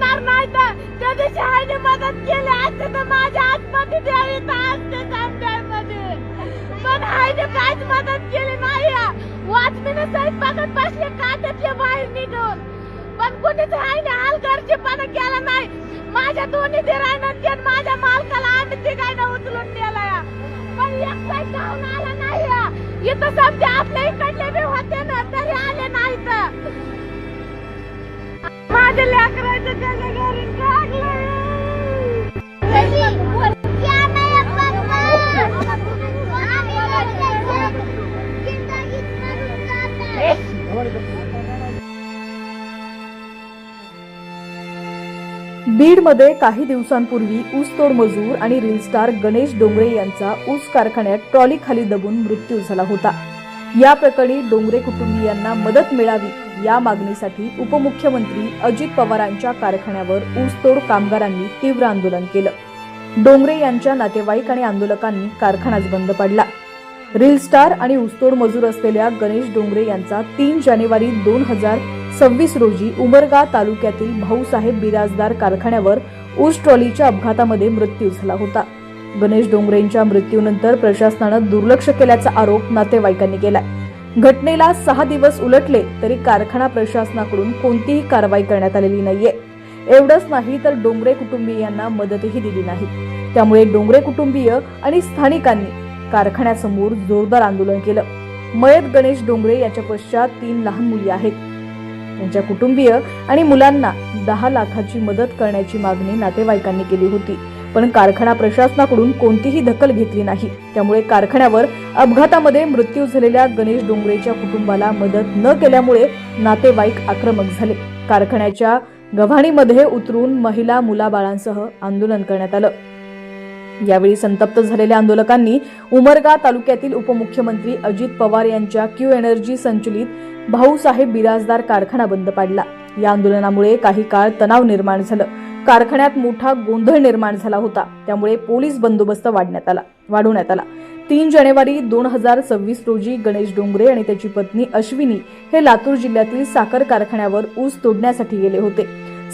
करणार नाही तर त्या दिवशी आईने मदत केली असते तर माझ्या आतमध्ये द्यावीत असते मध्ये पण आईने काहीच मदत केली नाही वाचमीने सहित बघत बसले काट्यातले बाहेर निघून. पण कुणीच आईने हलगर्जीपणा केला नाही. माझ्या दोन्ही दिरायनं आणि माझ्या मालकाला आम्ही तिघायनं उचलून नेला पण एक काही आला नाही इथं समजा आपल्या इकडले माझ्या लेकराचं कसं करून बीडमध्ये काही दिवसांपूर्वी ऊसतोड मजूर आणि रील स्टार गणेश डोंगरे यांचा ऊस कारखान्यात ट्रॉली खाली दबून मृत्यू झाला होता. या प्रकरणी डोंगरे कुटुंबियांना मदत मिळावी या मागणीसाठी उपमुख्यमंत्री अजित पवारांच्या कारखान्यावर ऊसतोड कामगारांनी तीव्र आंदोलन केलं. डोंगरे यांच्या नातेवाईक आणि आंदोलकांनी कारखानाच बंद पाडला. रील स्टार आणि ऊसतोड मजूर असलेल्या गणेश डोंगरे यांचा तीन जानेवारी दोन हजार सव्वीस रोजी उमरगा तालुक्यातील भाऊसाहेब बिराजदार कारखान्यावर ऊस ट्रॉलीच्या अपघातामध्ये मृत्यू झाला होता. गणेश डोंगरेंच्या मृत्यूनंतर प्रशासनानं दुर्लक्ष केल्याचा आरोप नातेवाईकांनी केलाय. घटनेला सहा दिवस उलटले तरी कारखाना प्रशासनाकडून कोणतीही कारवाई करण्यात आलेली नाहीये. एवढंच नाही तर डोंगरे कुटुंबीयांना मदतही दिली नाही. त्यामुळे डोंगरे कुटुंबीय आणि स्थानिकांनी कारखान्यासमोर जोरदार आंदोलन केलं. मयत गणेश डोंगरे याच्या पश्चात तीन लहान मुली आहेत. त्यांच्या कुटुंबीय आणि मुलांना दहा लाखाची मदत करण्याची मागणी नातेवाईकांनी केली होती. पण कारखाना प्रशासनाकडून कोणतीही दखल घेतली नाही. त्यामुळे कारखान्यावर अपघातामध्ये मृत्यू झालेल्या गणेश डोंगरेच्या कुटुंबाला मदत न केल्यामुळे नातेवाईक आक्रमक झाले. कारखान्याच्या गव्हाणीमध्ये उतरून महिला मुलाबाळांसह आंदोलन करण्यात आलं. यावेळी संतप्त झालेल्या आंदोलकांनी उमरगा तालुक्यातील उपमुख्यमंत्री अजित पवार यांच्या क्यू एनर्जी संचलित भाऊसाहेब बिराजदार कारखाना बंद पाडला. या आंदोलनामुळे काही काळ तणाव निर्माण झालं. कारखान्यात मोठा गोंधळ निर्माण झाला होता. त्यामुळे पोलीस बंदोबस्त वाढण्यात आला वाढवण्यात आला. तीन जानेवारी दोन हजार सव्वीस रोजी गणेश डोंगरे आणि त्याची पत्नी अश्विनी हे लातूर जिल्ह्यातील साखर कारखान्यावर ऊस तोडण्यासाठी गेले होते.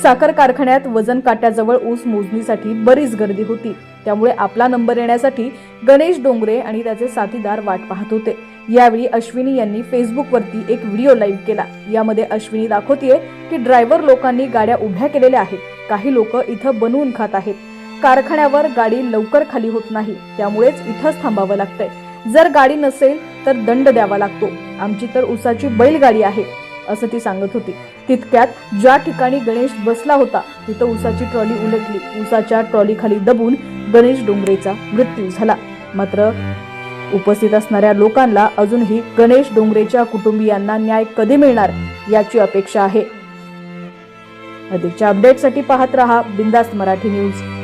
साखर कारखान्यात वजन काट्याजवळ ऊस मोजणीसाठी बरीच गर्दी होती. त्यामुळे आपला नंबर येण्यासाठी गणेश डोंगरे आणि त्याचे साथीदार वाट पाहत होते. यावेळी अश्विनी यांनी फेसबुकवरती एक व्हिडिओ लाईव्ह केला. यामध्ये अश्विनी दाखवतीये की ड्रायव्हर लोकांनी गाड्या उभ्या केलेल्या आहेत. काही लोक इथं बनवून खात आहेत. कारखान्यावर गाडी लवकर खाली होत नाही त्यामुळेच इथंच थांबावं लागतंय. जर गाडी नसेल तर दंड द्यावा लागतो. आमची तर उसाची बैलगाडी आहे असं ती सांगत होती. तितक्यात ज्या ठिकाणी गणेश बसला होता तिथं उसाची ट्रॉली उलटली. उसाच्या ट्रॉली खाली दबून गणेश डोंगरेचा मृत्यू झाला. मात्र उपस्थित असणाऱ्या लोकांना अजूनही गणेश डोंगरेच्या कुटुंबियांना न्याय कधी मिळणार याची अपेक्षा आहे. अधिकच्या अपडेटसाठी पाहत रहा बिंदास्त मराठी न्यूज